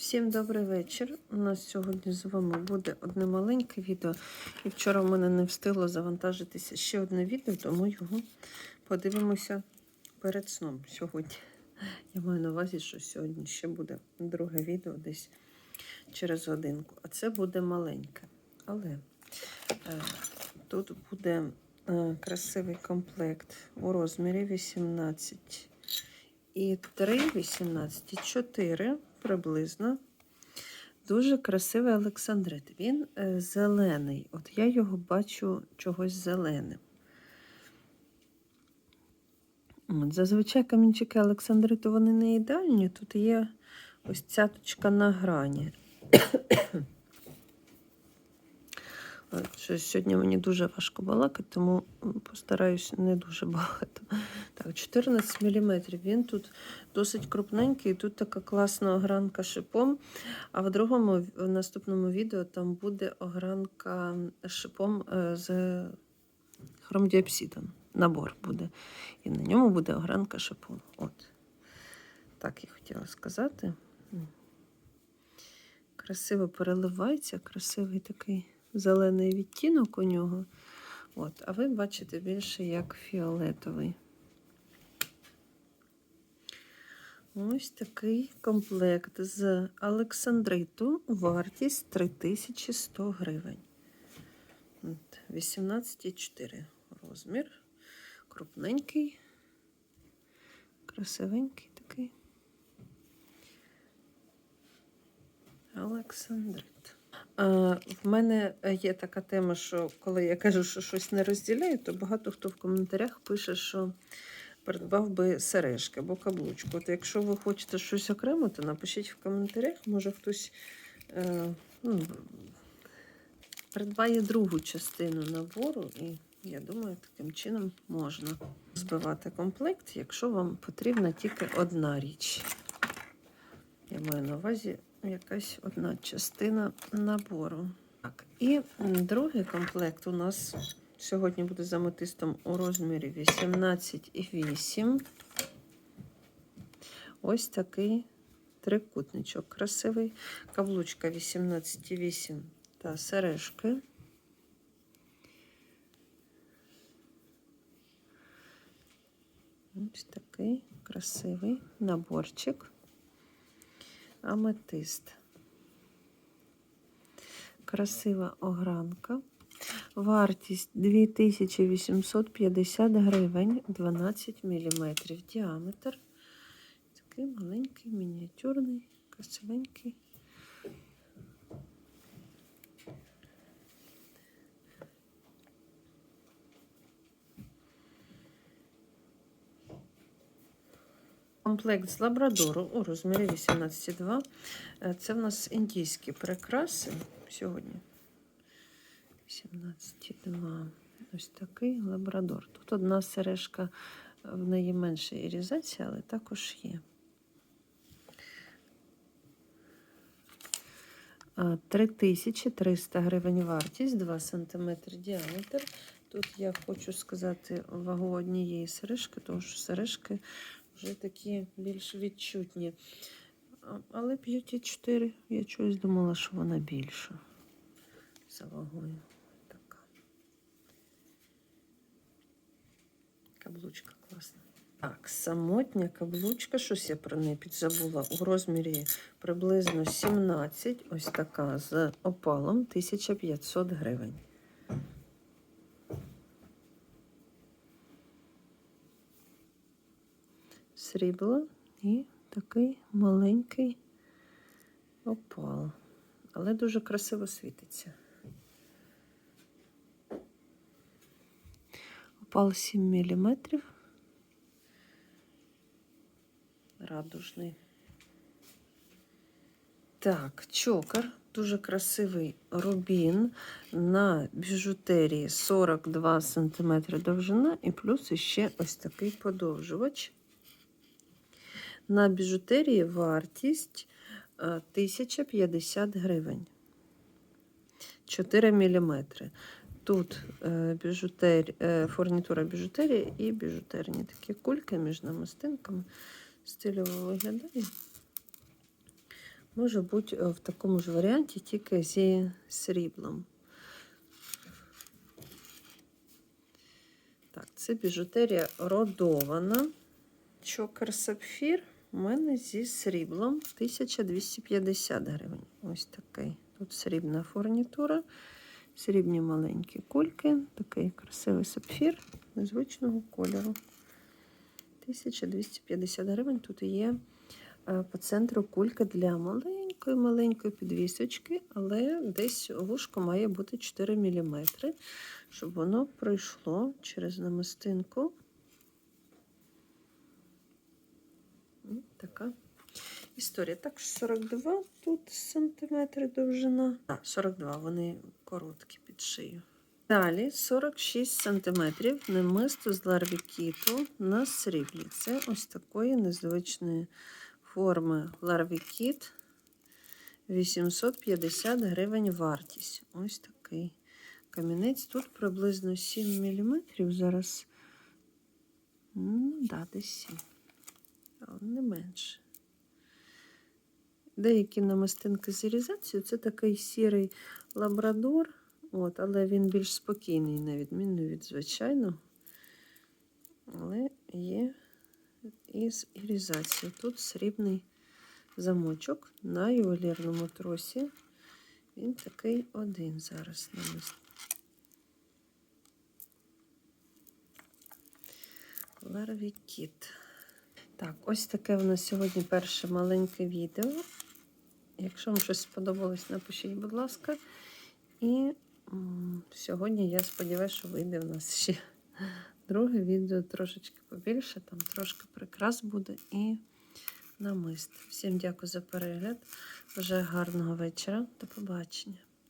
Всім добрий вечір. У нас сьогодні з вами буде одне маленьке відео. І вчора в мене не встигло завантажитися ще одне відео, тому його подивимося перед сном сьогодні. Я маю на увазі, що сьогодні ще буде друге відео десь через годинку. А це буде маленьке. Але е, тут буде е, красивий комплект у розмірі 18 і 3, 18 і 4 приблизно. Дуже красивий Олександрит. Він е, зелений. От я його бачу чогось зеленим. От, зазвичай камінчики Олександриту вони не ідеальні. Тут є ось цяточка на грані. Щось сьогодні мені дуже важко балакати, тому постараюсь не дуже багато. Так, 14 мм. Він тут досить крупненький, тут така класна огранка шипом. А в другому, в наступному відео там буде огранка шипом е, з хромдіапсидом. Набор буде. І на ньому буде огранка шипом. От. Так я хотіла сказати. Красиво переливається, красивий такий зелений відтінок у нього. От, а ви бачите більше як фіолетовий. Ось такий комплект з Олександриту. Вартість 3100 гривень. 18,4 розмір. Крупненький, красивенький такий. Олександрит. Е, В мене є така тема, що коли я кажу, що щось не розділяю, то багато хто в коментарях пише, що придбав би сережки або каблучку. От якщо ви хочете щось окремо, то напишіть в коментарях, може хтось е, ну, придбає другу частину набору, і я думаю, таким чином можна збивати комплект, якщо вам потрібна тільки одна річ. Я маю на увазі якась одна частина набору. Так, і другий комплект у нас сьогодні буде з аметистом у розмірі 18,8. Ось такий трикутничок красивий. Каблучка 18,8 та сережки. Ось такий красивий наборчик аметист. Красива огранка. Вартість 2850 гривень, 12 мм діаметр. Такий маленький, мініатюрний, красивенький. Комплект з лабрадору у розмірі 18,2. Е, Це в нас індійські прикраси сьогодні. 18,2. Ось такий лабрадор. Тут одна сережка в неї менша ірізація, але також є. А, 3300 гривень вартість, 2 см діаметр. Тут я хочу сказати вагу однієї сережки, тому що сережки вже такі більш відчутні. Але 5,4 я чогось думала, що вона більша за вагою. Така. Каблучка класна. Так, самотня каблучка, щось я про неї підзабула. У розмірі приблизно 17, ось така з опалом 1500 гривень. Срібло і такий маленький опал. Але дуже красиво світиться. Опал 7 мм. Радужний. Так, чокер. Дуже красивий рубін на біжутерії 42 см довжина і плюс іще ось такий подовжувач. На біжутерії вартість е, 1050 гривень. 4 мм. Тут е, біжутер, е, фурнітура біжутерії і біжутерні такі кульки між намистинками. Стильово виглядає. Може бути е, в такому ж варіанті, тільки зі сріблом. Так, це біжутерія родована. Чокер сапфір у мене зі сріблом 1250 гривень. Ось такий. Тут срібна фурнітура, срібні маленькі кульки, такий красивий сапфір незвичного кольору. 1250 гривень. Тут є е, по центру кулька для маленької-маленької підвісочки, але десь вушко має бути 4 мм, щоб воно пройшло через намистинку. Така історія. Так, 42 тут сантиметри довжина. А, 42, вони короткі під шию. Далі 46 сантиметрів немисто з ларвікіту на сріблі. Це ось такої незвичної форми ларвікіт. 850 гривень вартість. Ось такий камінець. Тут приблизно 7 мм. Зараз, ну, да, десь 7 але не менше. Деякі намистинки з ірізацією це такий сірий лабрадор, от, але він більш спокійний, на відміну від звичайного. Але є із ірізацією. Тут срібний замочок на ювелірному тросі. Він такий один зараз намист. Ларвікіт. Так, ось таке в нас сьогодні перше маленьке відео. Якщо вам щось сподобалось, напишіть, будь ласка. І сьогодні я сподіваюся, що вийде в нас ще друге відео трошечки побільше, там трошки прикрас буде і намист. Всім дякую за перегляд. Бажаю гарного вечора. До побачення.